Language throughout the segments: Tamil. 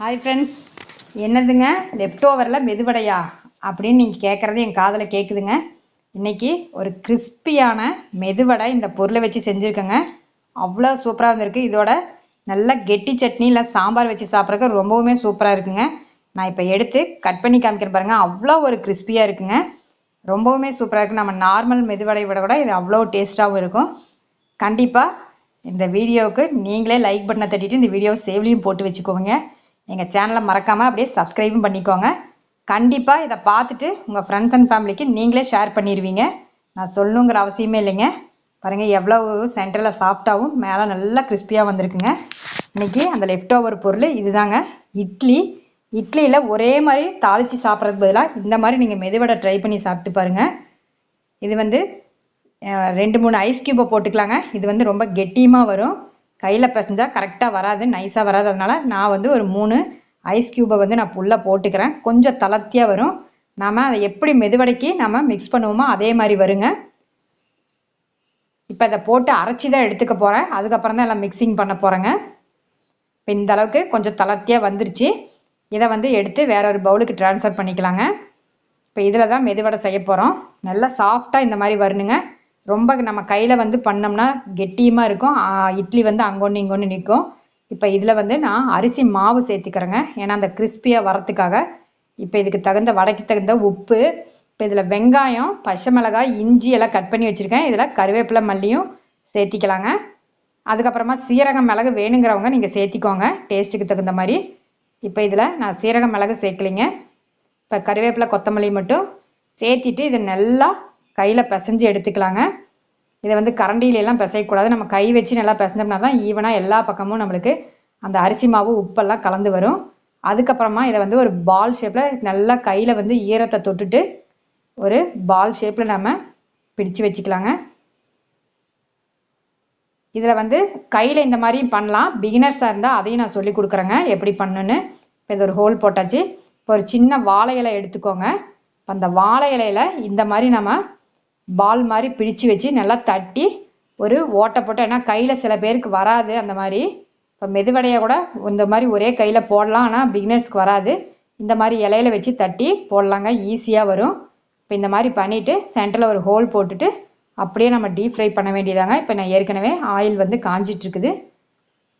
ஹாய் ஃப்ரெண்ட்ஸ் என்னதுங்க? லெஃப்ட் ஓவரில் மெதுவடையா? அப்படின்னு நீங்கள் கேட்குறது என் காதில் கேட்குதுங்க இன்னைக்கு ஒரு கிறிஸ்பியான மெதுவடை இந்த பொருளை வச்சு செஞ்சுருக்கேங்க. அவ்வளோ சூப்பராக வந்திருக்கு. இதோட நல்ல கெட்டி சட்னி இல்லை சாம்பார் வச்சு சாப்பிட்றதுக்கு ரொம்பவுமே சூப்பராக இருக்குங்க. நான் இப்போ எடுத்து கட் பண்ணி காமிக்கிறேன் பாருங்கள் அவ்வளோ ஒரு கிறிஸ்பியாக இருக்குங்க. ரொம்பவுமே சூப்பராக இருக்குது நம்ம நார்மல் மெதுவடை விட கூட இது அவ்வளோ டேஸ்ட்டாகவும் இருக்கும். கண்டிப்பாக இந்த வீடியோவுக்கு நீங்களே லைக் பட்டனை தட்டிட்டு இந்த வீடியோ சேவ்லையும் போட்டு வச்சுக்கோங்க. எங்கள் சேனலை மறக்காமல் அப்படியே சப்ஸ்கிரைபும் பண்ணிக்கோங்க. கண்டிப்பாக இதை பார்த்துட்டு உங்கள் ஃப்ரெண்ட்ஸ் அண்ட் ஃபேமிலிக்கு நீங்களே ஷேர் பண்ணிடுவீங்க நான் சொல்லணுங்கிற அவசியமே இல்லைங்க. பாருங்கள் எவ்வளவு சென்டரில் சாஃப்டாகவும் மேலே நல்லா கிறிஸ்பியாக வந்திருக்குங்க. இன்னைக்கு அந்த லெஃப்ட் ஓவர் பொருள் இதுதாங்க. இட்லி. இட்லியில் ஒரே மாதிரி தாளித்து சாப்பிட்றதுக்கு பதிலாக இந்த மாதிரி நீங்கள் மெதுவடை ட்ரை பண்ணி சாப்பிட்டு பாருங்கள் இது வந்து ரெண்டு மூணு ஐஸ் க்யூப்பை போட்டுக்கலாங்க. இது வந்து ரொம்ப கெட்டியமாக வரும். கையில் பிசைஞ்சா கரெக்டாக வராது நைஸாக வராது. அதனால நான் வந்து ஒரு மூணு ஐஸ் கியூபை வந்து நான் புல்லாக போட்டுக்கிறேன். கொஞ்சம் தளர்த்தியாக வரும். நாம் அதை எப்படி மெதுவடைக்கு நம்ம மிக்ஸ் பண்ணுவோமோ அதே மாதிரி வருங்க. இப்போ இதை போட்டு அரைச்சி தான் எடுத்துக்க போகிறேன் அதுக்கப்புறம் தான் எல்லாம் மிக்சிங் பண்ண போகிறேங்க இப்போ இந்த அளவுக்கு கொஞ்சம் தளர்த்தியாக வந்துருச்சு. இதை வந்து எடுத்து வேற ஒரு பவுலுக்கு ட்ரான்ஸ்ஃபர் பண்ணிக்கலாங்க. இப்போ இதில் தான் மெதுவடை செய்ய போகிறோம் நல்லா சாஃப்டாக இந்த மாதிரி வரணுங்க. ரொம்ப நம்ம கையில் வந்து பண்ணோம்னா கெட்டியமாக இருக்கும். இட்லி வந்து அங்கொன்று இங்கொன்று நிற்கும் இப்போ இதில் வந்து நான் அரிசி மாவு சேர்த்துக்கிறேங்க. ஏன்னா அந்த கிறிஸ்பியாக வரத்துக்காக இப்போ இதுக்கு தகுந்த வடைக்கு தகுந்த உப்பு இப்போ இதில் வெங்காயம் பச்சை மிளகாய் இஞ்சி எல்லாம் கட் பண்ணி வச்சுருக்கேன். இதில் கருவேப்பிலை மல்லியும் சேர்த்திக்கலாங்க. அதுக்கப்புறமா சீரகம் மிளகு வேணுங்கிறவங்க நீங்கள் சேர்த்திக்கோங்க. டேஸ்ட்டுக்கு தகுந்த மாதிரி. இப்போ இதில் நான் சீரகம் மிளகு சேர்க்கலைங்க. இப்போ கருவேப்பிலை கொத்தமல்லி மட்டும் சேர்த்திட்டு இதை நல்லா கையில் பிசைஞ்சு எடுத்துக்கலாங்க. இதை வந்து கரண்டியில எல்லாம் பிசையக்கூடாது. நம்ம கை வச்சு நல்லா பிசைஞ்சோம்னா தான் ஈவனாக எல்லா பக்கமும் நம்மளுக்கு அந்த அரிசி மாவு உப்பெல்லாம் கலந்து வரும். அதுக்கப்புறமா இதை வந்து ஒரு பால் ஷேப்பில் நல்லா கையில் வந்து ஈரத்தை தொட்டுட்டு ஒரு பால் ஷேப்பில் நம்ம பிடிச்சு வச்சுக்கலாங்க. இதில் வந்து கையில் இந்த மாதிரி பண்ணலாம். பிகினர்ஸாக இருந்தால் அதையும் நான் சொல்லி கொடுக்குறேங்க. எப்படி பண்ணுன்னு. இப்போ இது ஒரு ஹோல் போட்டாச்சு. இப்போ ஒரு சின்ன வாழை இலை எடுத்துக்கோங்க. அந்த வாழை இலையில இந்த மாதிரி நம்ம பால் மாதிரி பிடிச்சு வச்சு நல்லா தட்டி ஒரு ஓட்டை போட்டு ஏன்னா கையில் சில பேருக்கு வராது அந்த மாதிரி. இப்போ மெதுவடையை கூட இந்த மாதிரி ஒரே கையில் போடலாம் ஆனால் பிகினர்ஸ்க்கு வராது. இந்த மாதிரி இலையில வச்சு தட்டி போடலாங்க ஈஸியாக வரும். இப்போ இந்த மாதிரி பண்ணிவிட்டு சென்டரில் ஒரு ஹோல் போட்டுட்டு அப்படியே நம்ம டீப் ஃப்ரை பண்ண வேண்டியதாங்க. இப்போ நான் ஏற்கனவே ஆயில் வந்து காஞ்சிட்ருக்குது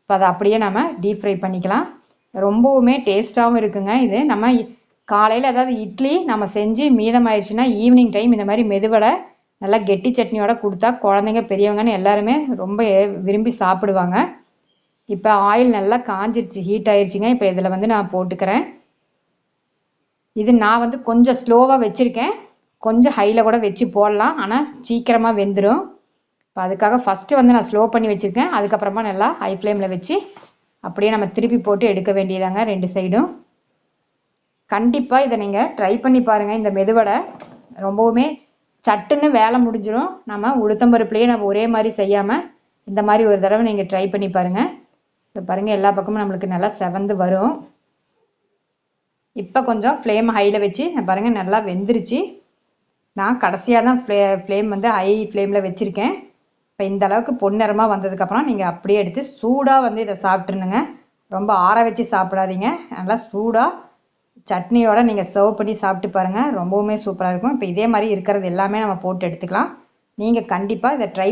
இப்போ அதை அப்படியே நம்ம டீப் ஃப்ரை பண்ணிக்கலாம். ரொம்பவுமே டேஸ்ட்டாகவும் இருக்குங்க இது. நம்ம காலையில் ஏதாவது இட்லி நம்ம செஞ்சு மீதமாயிடுச்சுன்னா ஈவினிங் டைம் இந்த மாதிரி மெதுவடை நல்லா கெட்டி சட்னியோட கொடுத்தா குழந்தைங்க பெரியவங்கன்னு எல்லாருமே ரொம்ப விரும்பி சாப்பிடுவாங்க. இப்போ ஆயில் நல்லா காஞ்சிருச்சு ஹீட் ஆயிருச்சுங்க. இப்போ இதில் வந்து நான் போட்டுக்கிறேன். இது நான் வந்து கொஞ்சம் ஸ்லோவாக வச்சுருக்கேன். கொஞ்சம் ஹையில் கூட வச்சு போடலாம். ஆனால் சீக்கிரமாக வெந்துடும் இப்போ அதுக்காக ஃபஸ்ட்டு வந்து நான் ஸ்லோ பண்ணி வச்சுருக்கேன். அதுக்கப்புறமா நல்லா ஹை ஃப்ளேமில் வச்சு அப்படியே நம்ம திருப்பி போட்டு எடுக்க வேண்டியதாங்க ரெண்டு சைடும் கண்டிப்பாக இதை நீங்கள் ட்ரை பண்ணி பாருங்கள் இந்த மெதுவடை ரொம்பவுமே சட்டுன்னு வேலை முடிஞ்சிடும் நம்ம உளுத்தம்பருப்புலேயே நம்ம ஒரே மாதிரி செய்யாமல் இந்த மாதிரி ஒரு தடவை நீங்கள் ட்ரை பண்ணி பாருங்கள் இப்போ பாருங்கள் எல்லா பக்கமும் நம்மளுக்கு நல்லா செவந்து வரும். இப்போ கொஞ்சம் ஃப்ளேம் ஹையில் வச்சு பாருங்கள் நல்லா வெந்துருச்சு. நான் கடைசியாக தான் ஃப்ளே ஃப்ளேம் வந்து ஹை ஃப்ளேமில் வச்சுருக்கேன். இப்போ இந்த அளவுக்கு பொன்னிறமாக வந்ததுக்கப்புறம் நீங்கள் அப்படியே எடுத்து சூடாக வந்து இதை சாப்பிட்ருணுங்க ரொம்ப ஆற வச்சு சாப்பிடாதீங்க. நல்லா சூடாக சட்னியோட நீங்கள் சர்வ் பண்ணி சாப்பிட்டு பாருங்கள் ரொம்பவுமே சூப்பராக இருக்கும். இப்போ இதே மாதிரி இருக்கிறது எல்லாமே நம்ம போட்டு எடுத்துக்கலாம். நீங்கள் கண்டிப்பாக இதை ட்ரை